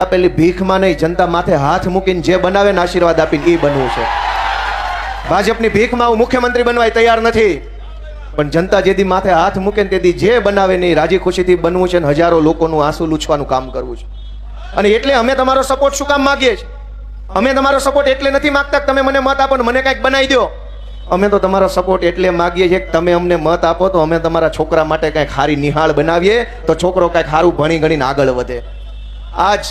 આપેલી ભીખમાં નહીં, જનતા માથે હાથ મૂકીને જે બનાવે ને આશીર્વાદ આપીને એ બનવું છે. ભાજપની ભીખમાં હું મુખ્યમંત્રી બનવાય તૈયાર નથી. પણ જનતા જેથી માથે હાથ મૂકે ને તેથી જે બનાવે નહીં રાજી ખુશીથી બનવું છે ને હજારો લોકોનું આંસુ લૂછવાનું કામ કરવું છે. અને એટલે અમે તમારો સપોર્ટ શું કામ માગીએ છીએ? અમે તમારો સપોર્ટ એટલે નથી માગતા તમે મને મત આપો ને મને કંઈક બનાવી દો. અમે તો તમારો સપોર્ટ એટલે માગીએ છીએ કે તમે અમને મત આપો તો અમે તમારા છોકરા માટે કંઈક સારી નિહાળ બનાવીએ તો છોકરો કંઈક સારું ભણી ગણીને આગળ વધે. આજ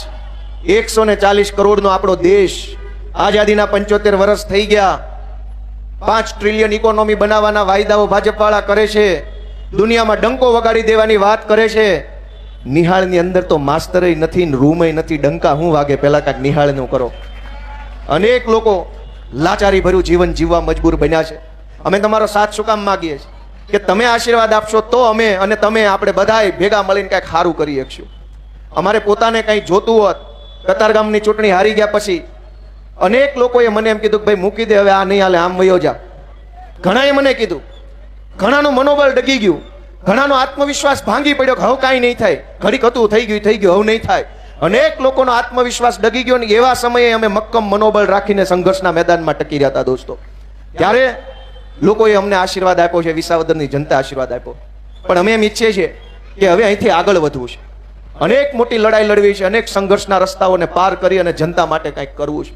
એકસો ને ચાલીસ કરોડનો આપણો દેશ આઝાદીના પંચોતેર વર્ષ થઈ ગયા. પાંચ ટ્રિલિયન ઇકોનોમી બનાવવાના વાયદાઓ ભાજપવાળા કરે છે. દુનિયામાં ડંકો વગાડી દેવાની વાત કરે છે. નિહાળની અંદર તો માસ્તરય નથી રૂમય નથી, ડંકા હું વાગે પહેલા કાંઈક નિહાળનું કરો. અનેક લોકો લાચારી ભર્યું જીવન જીવવા મજબૂર બન્યા છે. અમે તમારો સાથ શું કામ માગીએ છીએ? કે તમે આશીર્વાદ આપશો તો અમે અને તમે આપણે બધાએ ભેગા મળીને કાંઈક સારું કરી શકશું અમારે પોતાને કંઈ જોતું હોત કતારગામની ચૂંટણી હારી ગયા પછી અનેક લોકોએ મને એમ કીધું કે ભાઈ મૂકી દે, હવે આ નહીં હાલે, આમ વયો જા. ઘણાએ મને કીધું, ઘણાનું મનોબળ ડગી ગયું, ઘણાનો આત્મવિશ્વાસ ભાંગી પડ્યો કે હવે કાંઈ નહીં થાય. ઘડીક હતું, થઈ ગયું થઈ ગયું, હવે નહીં થાય. અનેક લોકોનો આત્મવિશ્વાસ ડગી ગયો ને એવા સમયે અમે મક્કમ મનોબળ રાખીને સંઘર્ષના મેદાનમાં ટકી રહ્યા હતા દોસ્તો. ત્યારે લોકોએ અમને આશીર્વાદ આપ્યો છે, વિસાવદરની જનતા આશીર્વાદ આપ્યો. પણ અમે એમ ઈચ્છીએ છીએ કે હવે અહીંથી આગળ વધવું છે. અનેક મોટી લડાઈ લડવી છે, અનેક સંઘર્ષના રસ્તાઓને પાર કરી અને જનતા માટે કંઈક કરવું છે.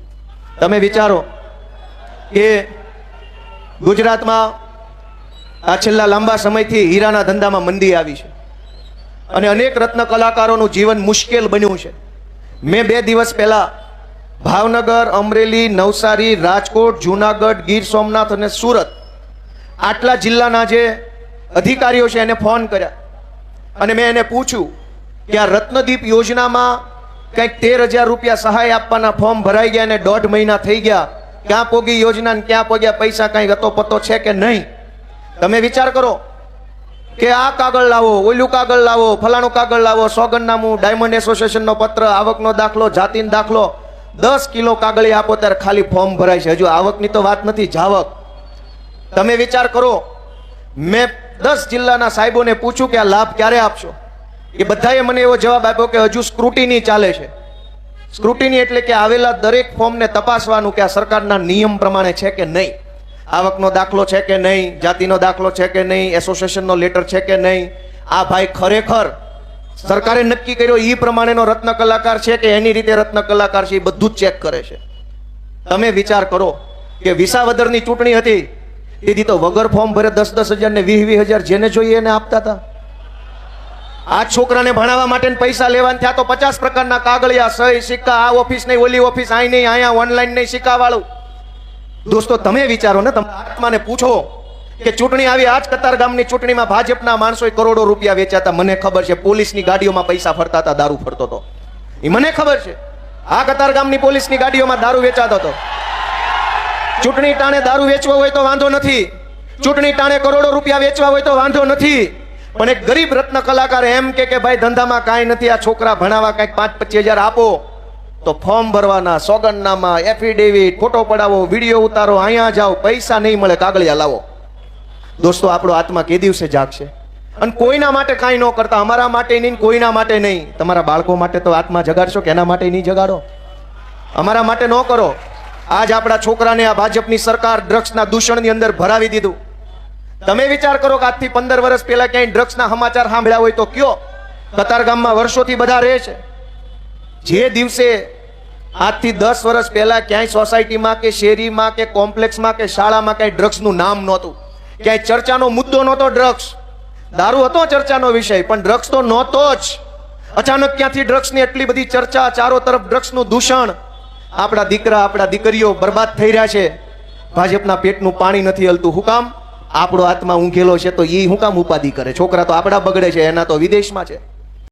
તમે વિચારો કે ગુજરાતમાં આ છેલ્લા લાંબા સમયથી હીરાના ધંધામાં મંદી આવી છે અને અનેક રત્ન કલાકારોનું જીવન મુશ્કેલ બન્યું છે. મેં બે દિવસ પહેલા ભાવનગર, અમરેલી, નવસારી, રાજકોટ, જુનાગઢ, ગીર સોમનાથ અને સુરત આટલા જિલ્લાના જે અધિકારીઓ છે એને ફોન કર્યા અને મેં એને પૂછ્યું કે આ રત્નદીપ યોજનામાં કંઈક તેર હજાર રૂપિયા સહાય આપવાના ફોર્મ ભરાઈ ગયા અને દોઢ મહિના થઈ ગયા. ક્યાં પોગી યોજના ક્યાં પોગ્યા પૈસા કાંઈ ગતો પતો છે કે નહીં? તમે વિચાર કરો કે આ કાગળ લાવો, ઓલું કાગળ લાવો, ફલાણું કાગળ લાવો, સોગંદનામું, ડાયમંડ એસોસિએશનનો પત્ર, આવકનો દાખલો, જાતિનો દાખલો, દસ કિલો કાગળી આપો ત્યારે ખાલી ફોર્મ ભરાય છે. હજુ આવકની તો વાત નથી જાવક તમે વિચાર કરો, મેં દસ જિલ્લાના સાહેબોને પૂછ્યું કે આ લાભ ક્યારે આપશો? એ બધાએ મને એવો જવાબ આપ્યો કે હજુ સ્ક્રુટિની ચાલે છે. સ્ક્રુટિની એટલે કે આવેલા દરેક ફોર્મને તપાસવાનું કે આ સરકારના નિયમ પ્રમાણે છે કે નહીં. આવકનો દાખલો છે કે નહીં, જાતિનો દાખલો છે કે નહીં, એસોસિએશનનો લેટર છે કે નહીં. આ ભાઈ ખરેખર સરકારે નક્કી કર્યો એ પ્રમાણેનો રત્ન કલાકાર છે કે એની રીતે રત્ન કલાકાર છે એ બધું જ ચેક કરે છે. તમે વિચાર કરો કે વિસાવદરની ચૂંટણી હતી. તેથી તો વગર ફોર્મ ભરે દસ દસ હજાર ને વીસ વીસ હજાર જેને જોઈએ એને આપતા હતા. આ છોકરાને ભણાવવા માટે પૈસા લેવાનું થયા તો પચાસ પ્રકારના કાગળિયા, સહી, સિક્કા, આ ઓફિસ નહીં, ઓલી ઓફિસ અહીં નહીં અહીંયા ઓનલાઈન નહીં સિક્કા દોસ્તો, તમે વિચારો ને તમે આત્માને પૂછો કે ચૂંટણી આવી, આજ કતાર ગામની ચૂંટણીમાં ભાજપના માણસોએ કરોડો રૂપિયા વેચાતા મને ખબર છે, પોલીસની ગાડીઓમાં પૈસા ફરતા હતા, દારૂ ફરતો હતો. એ મને ખબર છે. આ કતાર ગામની પોલીસની ગાડીઓમાં દારૂ વેચાતો હતો. ચૂંટણી ટાણે દારૂ વેચવો હોય તો વાંધો નથી. ચૂંટણી ટાણે કરોડો રૂપિયા વેચવા હોય તો વાંધો નથી. પણ એક ગરીબ રત્ન કલાકાર એમ કે કે ભાઈ ધંધામાં કાંઈ નથી, આ છોકરા ભણાવવા કાંઈક પાંચ પચીસ હજાર આપો, તો ફોર્મ ભરવાના સોગંદનામા એફિડેવિટ ફોટો પડાવો વીડિયો ઉતારો, અહીંયા જાઓ, પૈસા નહીં મળે, કાગળિયા લાવો. દોસ્તો, આપણો આત્મા કે દિવસે જાગશે? અને કોઈના માટે કાંઈ ન કરતા, અમારા માટે નહીં કોઈના માટે નહીં. તમારા બાળકો માટે તો આત્મા જગાડશો કે એના માટે નહીં જગાડો? અમારા માટે ન કરો. આજ આપણા છોકરાને આ ભાજપની સરકાર ડ્રગ્સના દૂષણની અંદર ભરાવી દીધું. તમે વિચાર કરો કે આજથી પંદર વર્ષ પહેલા ક્યાંય ડ્રગ્સના સમાચાર સાંભળ્યા હોય તો કયો? કતારગામમાં વર્ષોથી બધા રહે છે. જે દિવસે આજથી દસ વર્ષ પહેલા ક્યાંય સોસાયટીમાં કે શેરીમાં કે કોમ્પ્લેક્સમાં કે શાળામાં ક્યાંય ડ્રગ્સનું નામ નહોતું. ક્યાંય ચર્ચાનો મુદ્દો નહોતો ડ્રગ્સ દારૂ હતો ચર્ચાનો વિષય, પણ ડ્રગ્સ તો નહોતો જ. અચાનક ક્યાંથી ડ્રગ્સની એટલી બધી ચર્ચા, ચારો તરફ ડ્રગ્સનું દૂષણ? આપણા દીકરા, આપણા દીકરીઓ બરબાદ થઈ રહ્યા છે. ભાજપના પેટનું પાણી નથી હલતું. હું કામ? આપણો આત્મા ઊંઘેલો છે તો એ હું કામ ઉપાધિ કરે? છોકરા તો આપણા બગડે છે, એના તો વિદેશમાં છે.